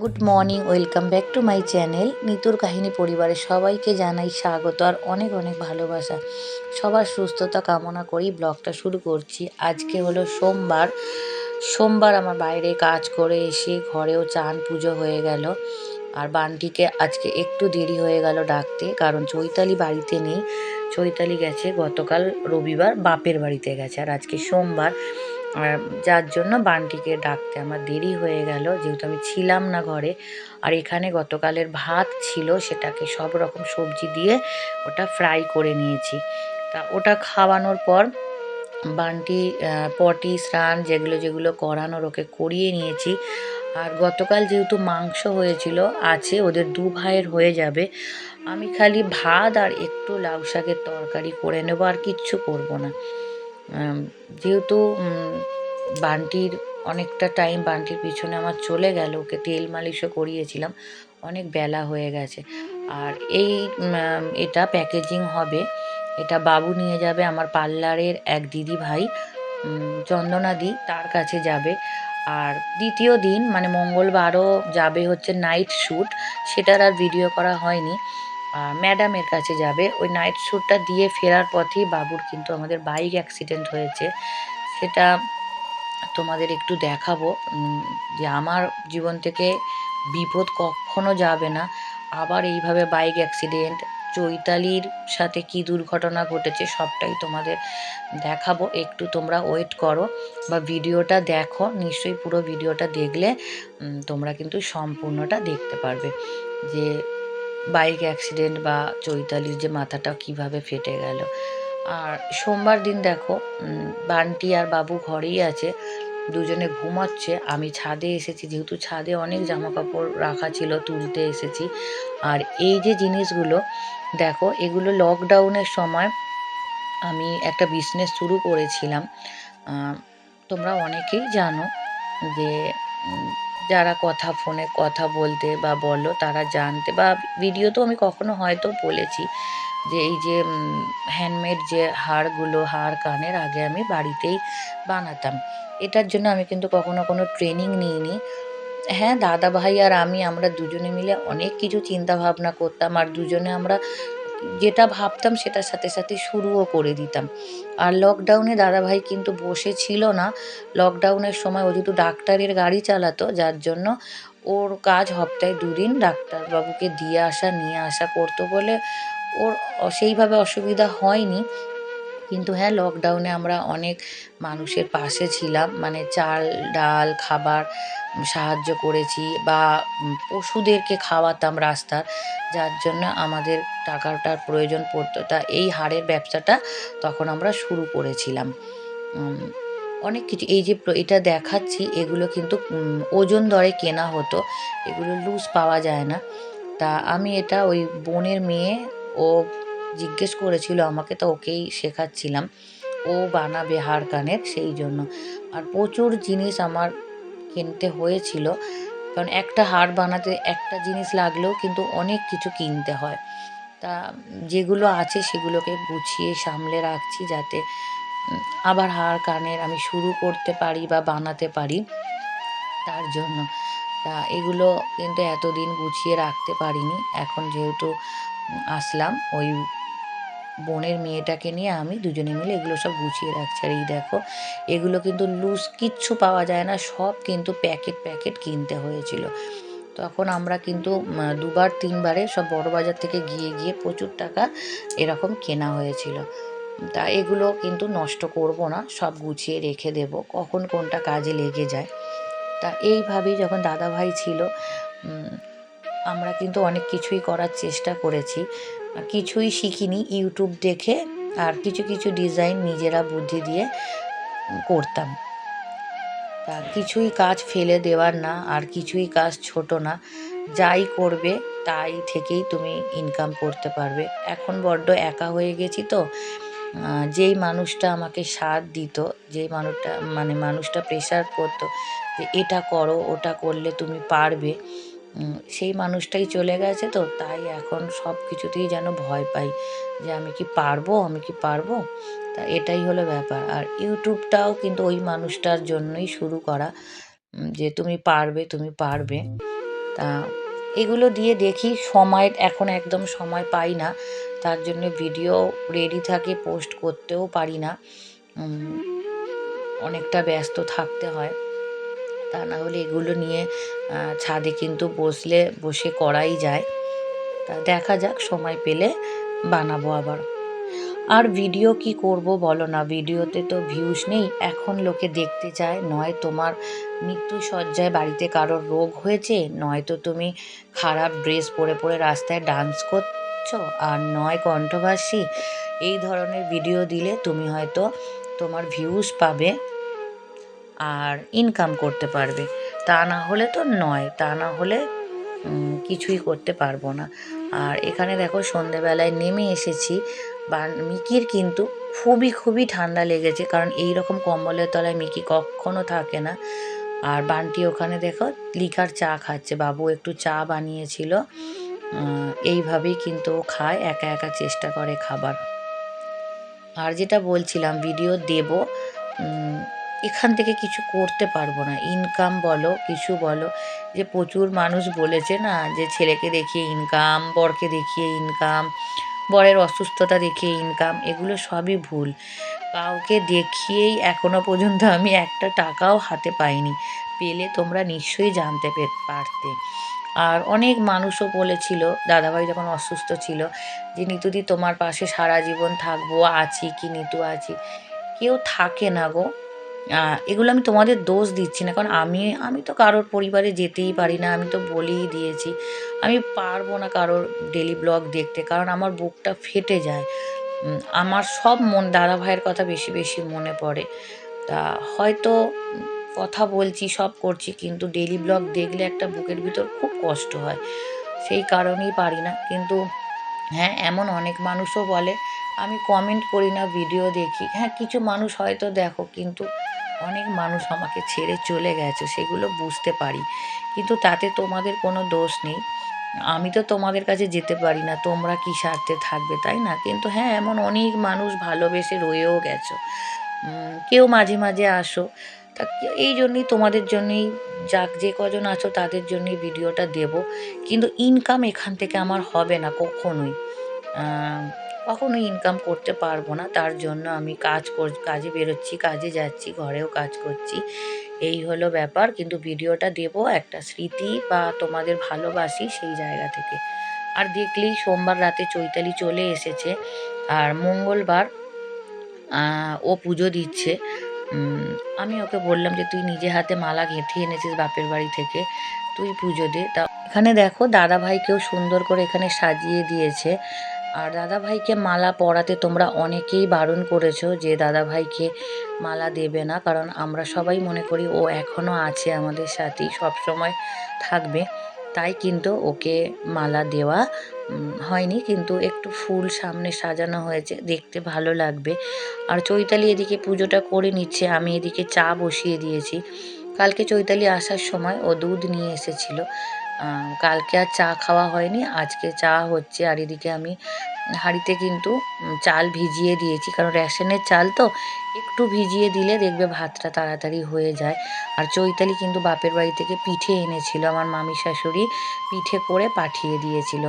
Good morning welcome back to my channel নিতুর কাহিনী পরিবারের সবাইকে জানাই স্বাগত আর অনেক অনেক ভালোবাসা। সবার সুস্থতা কামনা করেই ব্লগটা শুরু করছি। আজকে হলো সোমবার। সোমবার আমার বাইরে কাজ করে এসে ঘরেও চান পুজো হয়ে গেল। আর বানটিকে আজকে একটু দেরি হয়ে গেল ডাকতে, কারণ চৈতালি বাড়িতে নেই। চৈতালি গেছে গতকাল রবিবার, বাপের বাড়িতে গেছে। আর আজকে সোমবার যার জন্য বানটিকে ডাকতে আমার দেরি হয়ে গেল। যেহেতু আমি ছিলাম না ঘরে, আর এখানে গতকালের ভাত ছিল, সেটাকে সব রকম সবজি দিয়ে ওটা ফ্রাই করে নিয়েছি। তা ওটা খাওয়ানোর পর বানটি পটি স্নান যেগুলো যেগুলো করানোর ওকে করিয়ে নিয়েছি। আর গতকাল যেহেতু মাংস হয়েছিল, আছে, ওদের দু ভাইয়ের হয়ে যাবে। আমি খালি ভাত আর একটু লাউ শাকের তরকারি করে নেব, আর কিচ্ছু করব না। যেহেতু বান্টির অনেকটা টাইম বান্টির পিছনে আমার চলে গেল, ওকে তেল মালিশও করিয়েছিলাম, অনেক বেলা হয়ে গেছে। আর এই এটা প্যাকেজিং হবে, এটা বাবু নিয়ে যাবে আমার পার্লারের এক দিদি ভাই চন্দনাদি তার কাছে যাবে। আর দ্বিতীয় দিন মানে মঙ্গলবারও যাবে হচ্ছে নাইট শ্যুট সেটার আর ভিডিও করা হয়নি। ম্যাডামের কাছে যাবে। ওই নাইট শ্যুটটা দিয়ে ফেরার পথেই বাবুর কিন্তু আমাদের বাইক অ্যাক্সিডেন্ট হয়েছে। সেটা তোমাদের একটু দেখাবো। যে আমার জীবন থেকে বিপদ কখনো যাবে না। আবার এইভাবে বাইক অ্যাক্সিডেন্ট চৈতালির সাথে কি দুর্ঘটনা ঘটেছে সবটাই তোমাদের দেখাবো। একটু তোমরা ওয়েট করো বা ভিডিওটা দেখো। নিশ্চয়ই পুরো ভিডিওটা দেখলে তোমরা কিন্তু সম্পূর্ণটা দেখতে পারবে। যে বাইক অ্যাক্সিডেন্ট বা চৈতালির যে মাথাটা কীভাবে ফেটে গেল। আর সোমবার দিন দেখো বান্টি আর বাবু ঘরেই আছে, দুজনে ঘুমাচ্ছে। আমি ছাদে এসেছি, যেহেতু ছাদে অনেক জামা কাপড় রাখা ছিল, তুলতে এসেছি। আর এই যে জিনিসগুলো, দেখো, এগুলো লকডাউনের সময় আমি একটা বিজনেস শুরু করেছিলাম। তোমরা অনেকেই জানো যে যারা কথা ফোনে কথা বলতে বা বলো, তারা জানতে বা ভিডিওতেও আমি কখনো হয়তো বলেছি যে এই যে হ্যান্ডমেড যে হারগুলো হার কানের আগে আমি বাড়িতেই বানাতাম। এটার জন্য আমি কিন্তু কখনো কোনো ট্রেনিং নিইনি। হ্যাঁ দাদা ভাই আর আমি আমরা দুজনে মিলে অনেক কিছু চিন্তা ভাবনা করতাম আর দুজনে আমরা যেটা ভাবতাম সেটার সাথে সাথে শুরুও করে দিতাম। আর লকডাউনে দাদাভাই কিন্তু বসে ছিল না লকডাউনের সময় ও যেহেতু ডাক্তারের গাড়ি চালাতো, যার জন্য ওর কাজ সপ্তাহে দুদিন ডাক্তারবাবুকে দিয়ে আসা, নিয়ে আসা করতো বলে ওর সেইভাবে অসুবিধা হয়নি। কিন্তু হ্যাঁ লকডাউনে আমরা অনেক মানুষের পাশে ছিলাম। মানে চাল, ডাল, খাবার সাহায্য করেছি বা পশুদেরকে খাওয়াতাম রাস্তার। যার জন্য আমাদের টাকাটার প্রয়োজন পড়তো। তা এই হাড়ের ব্যবসাটা তখন আমরা শুরু করেছিলাম। অনেক কিছু এই যে এটা দেখাচ্ছি, এগুলো কিন্তু ওজন দরে কেনা হতো। এগুলো লুজ পাওয়া যায় না। তা আমি এটা ওই বোনের মেয়ে, ও জিজ্ঞেস করেছিল, আমাকে তো ওকেই শেখাচ্ছিলাম। ও বানাবে হাড় কানের সেই জন্য। আর প্রচুর জিনিস আমার কিনতে হয়েছিল, কারণ একটা হার বানাতে একটা জিনিস লাগলেও কিন্তু অনেক কিছু কিনতে হয়। তা যেগুলো আছে সেগুলোকে গুছিয়ে সামলে রাখছি যাতে আবার হার কানের আমি শুরু করতে পারি বা বানাতে পারি তার জন্য। তা এগুলো কিন্তু এতদিন গুছিয়ে রাখতে পারিনি। এখন যেহেতু আসলাম, ওই বোনের মেয়েটাকে নিয়ে আমি দুজনে মিলে এগুলো সব গুছিয়ে রাখছি। আর এই দেখো, এগুলো কিন্তু লুজ কিচ্ছু পাওয়া যায় না, সব কিন্তু প্যাকেট প্যাকেট কিনতে হয়েছিল। তখন আমরা কিন্তু দুবার, তিনবারে সব বড় বাজার থেকে গিয়ে গিয়ে প্রচুর টাকা এরকম কেনা হয়েছিল। তা এগুলো কিন্তু নষ্ট করব না, সব গুছিয়ে রেখে দেব, কখন কোনটা কাজে লেগে যায়। তা এইভাবেই যখন দাদাভাই ছিল আমরা কিন্তু অনেক কিছুই করার চেষ্টা করেছি। কিছুই শিখিনি ইউটিউব দেখে আর কিছু কিছু ডিজাইন নিজেরা বুদ্ধি দিয়ে করতাম। তা কিছুই কাজ ফেলে দেওয়ার না, আর কিছুই কাজ ছোট না। যাই করবে, তাই থেকেই তুমি ইনকাম করতে পারবে। এখন বড্ড একা হয়ে গেছি তো। যেই মানুষটা আমাকে সাথ দিত, যেই মানুষটা মানে মানুষটা প্রেশার করতো যে এটা করো, ওটা করলে তুমি পারবে। সেই মানুষটাই চলে গেছে তো, তাই এখন সব কিছুতেই যেন ভয় পাই যে আমি কি পারব, আমি কি পারব? তা এটাই হলো ব্যাপার। আর ইউটিউবটাও কিন্তু ওই মানুষটার জন্যই শুরু করা যে তুমি পারবে তুমি পারবে। তা এগুলো দিয়ে দেখি, সময় এখন একদম সময় পাই না, তার জন্য ভিডিও রেডি থাকে পোস্ট করতেও পারি না। অনেকটা ব্যস্ত থাকতে হয়। তা না হলে এগুলো নিয়ে ছাদে কিন্তু বসলে, বসে করাই যায়। তা দেখা যাক, সময় পেলে বানাবো আবার। আর ভিডিও কি করব বলো না, ভিডিওতে তো ভিউজ নেই। এখন লোকে দেখতে চায়, নয় তোমার মৃত্যু সজ্জায় বাড়িতে কারোর রোগ হয়েছে নয়তো তুমি খারাপ ড্রেস পরে পরে রাস্তায় ডান্স করছ, আর নয় কণ্ঠভাষী। এই ধরনের ভিডিও দিলে তুমি হয়তো তোমার ভিউজ পাবে। আর ইনকাম করতে পারবে। তা না হলে তো নয়, তা না হলে কিছুই করতে পারব না। আর এখানে দেখো সন্ধেবেলায় নেমে এসেছি। বা মিকির কিন্তু খুবই খুবই ঠান্ডা লেগেছে, কারণ এই রকম কম্বলের তলায় মিকি কখনো থাকে না। আর বান্টি ওখানে দেখো লিকার চা খাচ্ছে, বাবু একটু চা বানিয়েছিল। এইভাবেই কিন্তু ও খায়, একা একা চেষ্টা করে খাবার। আর যেটা বলছিলাম ভিডিও দেব। এখান থেকে কিছু করতে পারব না। ইনকাম বলো, কিছু বলো। যে প্রচুর মানুষ বলেছে না, যে ছেলেকে দেখিয়ে ইনকাম বরকে দেখিয়ে ইনকাম বরের অসুস্থতা দেখিয়ে ইনকাম এগুলো সবই ভুল। কাউকে দেখিয়েই এখনও পর্যন্ত আমি একটা টাকাও হাতে পাইনি। পেলে তোমরা নিশ্চয়ই জানতে পারতে। আর অনেক মানুষও বলেছিল, দাদাভাই যখন অসুস্থ ছিল, যে নিতুদি তোমার পাশে সারা জীবন থাকব, আছি কি নিতু আছি? কেউ থাকে না গো। এগুলো আমি তোমাদের দোষ দিচ্ছি না, কারণ আমি আমি তো কারোর পরিবারে যেতেই পারি না, আমি তো বলেই দিয়েছি। আমি পারব না কারোর ডেলি ব্লগ দেখতে, কারণ আমার বুকটা ফেটে যায়। আমার সব মন, দাদা ভাইয়ের কথা বেশি বেশি মনে পড়ে। তা হয়তো কথা বলছি, সব করছি, কিন্তু ডেলি ব্লগ দেখলে একটা বুকের ভিতর খুব কষ্ট হয়। সেই কারণেই পারি না, কিন্তু হ্যাঁ এমন অনেক মানুষও বলে, আমি কমেন্ট করি না ভিডিও দেখি। হ্যাঁ কিছু মানুষ হয়তো দেখো, কিন্তু অনেক মানুষ আমাকে ছেড়ে চলে গেছে, সেগুলো বুঝতে পারি। কিন্তু তাতে তোমাদের কোনো দোষ নেই। আমি তো তোমাদের কাছে যেতে পারি না, তোমরা কি স্বার্থে থাকবে, তাই না? কিন্তু হ্যাঁ এমন অনেক মানুষ ভালোবেসে রয়েও গেছো। কেউ মাঝে মাঝে আসো। তা এই জন্যই তোমাদের জন্যই, যাক যে কজন আছো তাদের জন্যই ভিডিওটা দেব। কিন্তু ইনকাম এখান থেকে আমার হবে না কখনোই। আহ, কখনোই ইনকাম করতে পারব না তার জন্য আমি কাজ কর কাজে বেরোচ্ছি কাজে যাচ্ছি ঘরেও কাজ করছি। এই হলো ব্যাপার কিন্তু ভিডিওটা দেব একটা স্মৃতি বা তোমাদের ভালোবাসি সেই জায়গা থেকে। আর দেখলেই সোমবার রাতে চৈতালি চলে এসেছে আর মঙ্গলবার ও পুজো দিচ্ছে। আমি ওকে বললাম যে তুই নিজে হাতে মালা গেঁথে এনেছিস বাপের বাড়ি থেকে তুই পুজো দে। তা এখানে দেখো দাদা ভাইকেও সুন্দর করে এখানে সাজিয়ে দিয়েছে। আর দাদা ভাইকে মালা পরাতে তোমরা অনেকেই বারণ করেছ যে দাদা ভাইকে মালা দেবে না, কারণ আমরা সবাই মনে করি ও এখনও আছে আমাদের সাথেই সব সময় থাকবে। তাই কিন্তু ওকে মালা দেওয়া হয়নি, কিন্তু একটু ফুল সামনে সাজানো হয়েছে, দেখতে ভালো লাগবে। আর চৈতালি এদিকে পুজোটা করে নিচ্ছে, আমি এদিকে চা বসিয়ে দিয়েছি। কালকে চৈতালি আসার সময় ও দুধ নিয়ে এসেছিল। কালকে আর চা খাওয়া হয়নি, আজকে চা হচ্ছে। আর এদিকে আমি হাঁড়িতে কিন্তু চাল ভিজিয়ে দিয়েছি, কারণ রেশনের চাল তো একটু ভিজিয়ে দিলে দেখবে ভাতটা তাড়াতাড়ি হয়ে যায়। আর চৈতালি কিন্তু বাপের বাড়ি থেকে পিঠে এনেছিল, আমার মামি শাশুড়ি পিঠে করে পাঠিয়ে দিয়েছিল।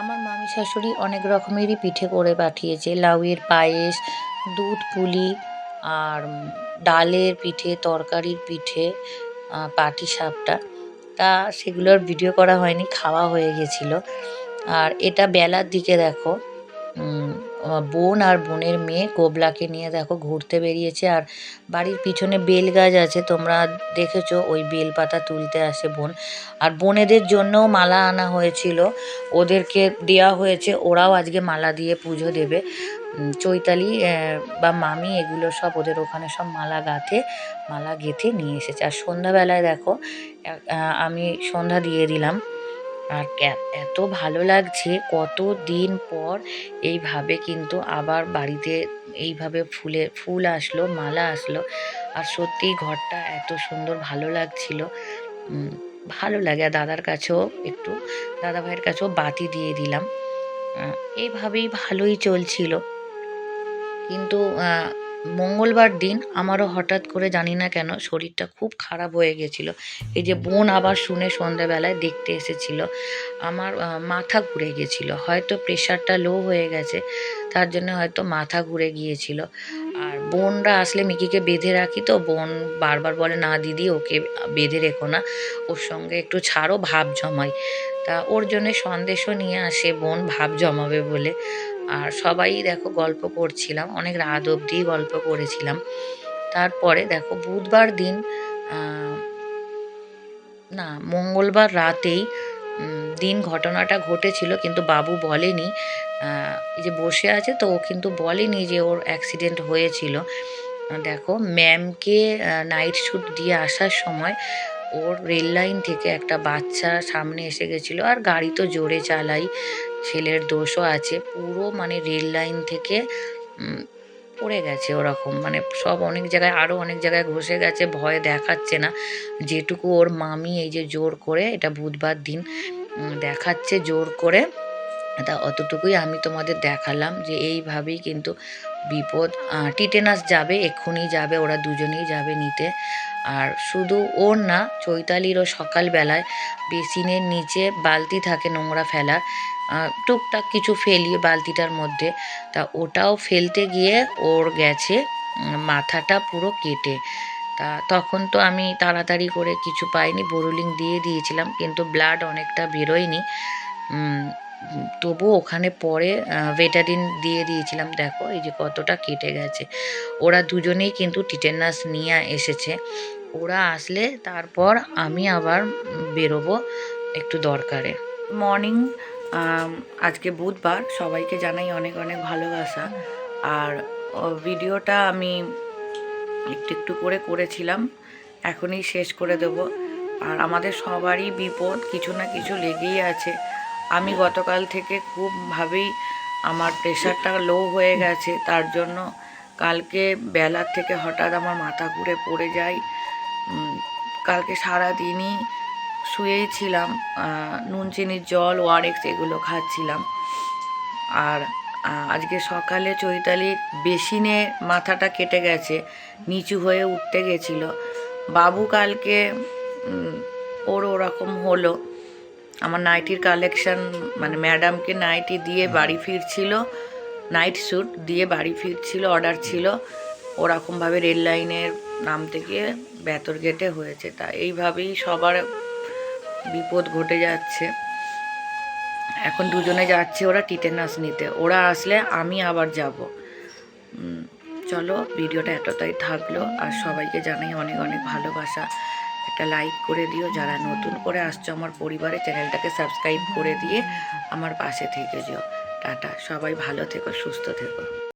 আমার মামি শাশুড়ি অনেক রকমেরই পিঠে করে পাঠিয়েছে, লাউয়ের পায়েস, দুধ পুলি, আর ডালের পিঠে, তরকারির পিঠে পাটি সাপটা তা সেগুলোর ভিডিও করা হয়নি, খাওয়া হয়ে গেছিল। আর এটা বেলার দিকে দেখো বোন আর বোনের মেয়ে কোবলাকে নিয়ে দেখো ঘুরতে বেরিয়েছে। আর বাড়ির পিছনে বেল গাছ আছে, তোমরা দেখেছ, ওই বেল পাতা তুলতে আসে বোন। আর বোনেদের জন্যও মালা আনা হয়েছিল, ওদেরকে দেওয়া হয়েছে, ওরাও আজকে মালা দিয়ে পুজো দেবে। চৈতালি বা মামি, এগুলো সব ওদের ওখানে সব মালা গাঁথে, মালা গেঁথে নিয়ে এসেছে। আর সন্ধ্যাবেলায় দেখো আমি সন্ধ্যা দিয়ে দিলাম। আর এত ভালো লাগছে কত দিন পর এইভাবে কিন্তু আবার বাড়িতে এইভাবে ফুলে, ফুল আসলো, মালা আসলো। আর সত্যিই ঘরটা এত সুন্দর, ভালো লাগছিল। ভালো লাগে। আর দাদার কাছেও একটু দাদা ভাইয়ের কাছেও বাতি দিয়ে দিলাম। এইভাবেই ভালোই চলছিল। কিন্তু মঙ্গলবার দিন আমারও হঠাৎ করে জানি না কেন শরীরটা খুব খারাপ হয়ে গেছিল। এই যে বোন আবার শুনে সন্ধ্যাবেলায় দেখতে এসেছিল। আমার মাথা ঘুরে গেছিল। হয়তো প্রেশারটা লো হয়ে গেছে, তার জন্য হয়তো মাথা ঘুরে গিয়েছিল। আর বোনরা আসলে মিকিকে বেঁধে রাখি তো, বোন বারবার বলে, না দিদি, ওকে বেঁধে রেখো না। ওর সঙ্গে একটু ছাড়ো, ভাব জমাই। তা ওর জন্য সন্দেশও নিয়ে আসে, বোন ভাব জমাবে বলে। আর সবাই দেখো গল্প করছিলাম, অনেক রাত অবধি গল্প করেছিলাম। তারপরে দেখো বুধবার দিন না, মঙ্গলবার রাতেই দিন ঘটনাটা ঘটেছিল, কিন্তু বাবু বলেনি যে বসে আছে তো ও কিন্তু বলেনি যে ওর অ্যাক্সিডেন্ট হয়েছিল। দেখো ম্যামকে নাইট শ্যুট দিয়ে আসার সময় ওর রেল লাইন থেকে একটা বাচ্চা সামনে এসে গেছিল, আর গাড়ি তো জোরে চালাই। ছেলের দোষও আছে। পুরো মানে রেল লাইন থেকে পড়ে গেছে ওরকম। মানে সব অনেক জায়গায় আরও অনেক জায়গায় ঘষে গেছে, ভয় দেখাচ্ছে না। যেটুকু ওর মামি এই যে জোর করে, এটা বুধবার দিন দেখাচ্ছে জোর করে, তা অতটুকুই আমি তোমাদের দেখালাম যে এইভাবেই কিন্তু বিপদ টিটেনাস যাবে, এক্ষুনি যাবে, ওরা দুজনেই যাবে নিতে। আর শুধু ওর না, চৈতালিরও সকালবেলায় বেসিনের নিচে বালতি থাকে নোংরা ফেলার টুকটাক কিছু ফেলি বালতিটার মধ্যে, তা ওটাও ফেলতে গিয়ে ওর গেছে মাথাটা পুরো কেটে। তা তখন তো আমি তাড়াতাড়ি করে কিছু পাইনি, বোরোলিং দিয়ে দিয়েছিলাম, কিন্তু ব্লাড অনেকটা বেরোয়নি। তবু ওখানে পরে ভেটাডিন দিয়ে দিয়েছিলাম, দেখো, এই যে কতটা কেটে গেছে। ওরা দুজনেই কিন্তু টিটেনাস নিয়ে এসেছে। ওরা আসলে তারপর আমি আবার বেরোবো একটু দরকারে। মর্নিং আজকে বুধবার, সবাইকে জানাই অনেক অনেক ভালোবাসা। আর ভিডিওটা আমি একটু একটু করে করেছিলাম, এখনই শেষ করে দেব। আর আমাদের সবারই বিপদ কিছু না কিছু লেগেই আছে। আমি গতকাল থেকে খুব ভাবেই আমার প্রেশারটা লো হয়ে গেছে, তার জন্য কালকে বেলার থেকে হঠাৎ আমার মাথা ঘুরে পড়ে যায়। কালকে সারা দিনই শুয়েই ছিলাম নুন, চিনির জল, ওয়ারেক্স এগুলো খাচ্ছিলাম। আর আজকে সকালে চৈতালি বেসিনে মাথাটা কেটে গেছে, নিচু হয়ে উঠতে গেছিল। বাবু কালকে ওর ওরকম হলো। আমার নাইটির কালেকশন মানে ম্যাডামকে নাইটি দিয়ে বাড়ি ফিরছিল, নাইট স্যুট দিয়ে বাড়ি ফিরছিল, অর্ডার ছিল। ওরকমভাবে রেল লাইনের নামতে গিয়ে বেতর গেটে হয়েছে। তা এইভাবেই সবার বিপদ ঘটে যাচ্ছে। এখন দুজনে যাচ্ছে ওরা টিটেনাস নিতে। ওরা আসলে আমি আবার যাব। চলো, ভিডিওটা এতটাই থাকল। আর সবাইকে জানাই অনেক অনেক ভালোবাসা। একটা লাইক করে দিও। যারা নতুন করে আসছো আমার পরিবারে, চ্যানেলটাকে সাবস্ক্রাইব করে দিয়ে আমার পাশে থেকে যেও। টাটা। সবাই ভালো থেকো, সুস্থ থেকো।